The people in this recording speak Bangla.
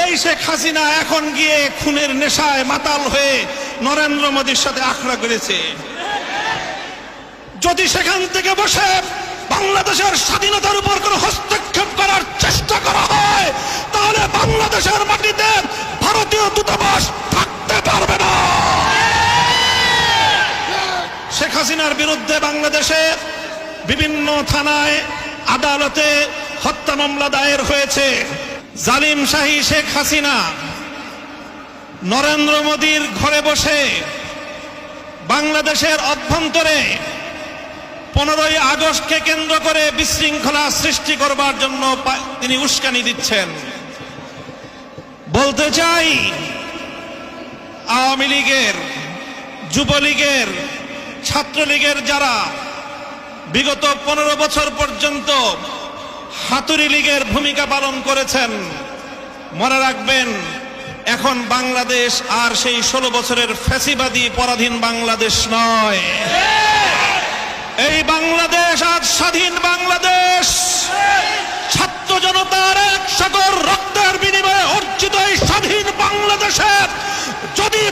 এই শেখ হাসিনা এখন গিয়ে খুনের নেশায় মাতাল হয়ে নরেন্দ্র মোদীর সাথে আখড়া করেছে। যদি সেখান থেকে বসে বাংলাদেশের স্বাধীনতার উপর কোনো হস্তক্ষেপ করার চেষ্টা করা হয়, তাহলে বাংলাদেশের মাটিতে ভারতীয় দূতাবাস থাকতে পারবে না। শেখ হাসিনার বিরুদ্ধে বাংলাদেশে বিভিন্ন থানায় আদালতে হত্যা মামলা দায়ের হয়েছে। জালিম শাহী শেখ হাসিনা, নরেন্দ্র মোদীর ঘরে বসে বাংলাদেশের অভ্যন্তরে পনেরোই আগস্টকে কেন্দ্র করে বিশৃঙ্খলা সৃষ্টি করবার জন্য তিনি উস্কানি দিচ্ছেন। বলতে চাই, আওয়ামী লীগের, যুবলীগের, ছাত্রলীগের যারা বিগত পনেরো বছর পর্যন্ত হাতুরি লীগের ভূমিকা পালন করেছেন। মনে রাখবেন, এখন বাংলাদেশ আর সেই ষোলো বছরের ফ্যাসিবাদী পরাধীন বাংলাদেশ নয়। এই বাংলাদেশ আজ স্বাধীন বাংলাদেশ। ছাত্র জনতার এক সাগর রক্তের বিনিময়ে অর্জিত এই স্বাধীন বাংলাদেশের যদি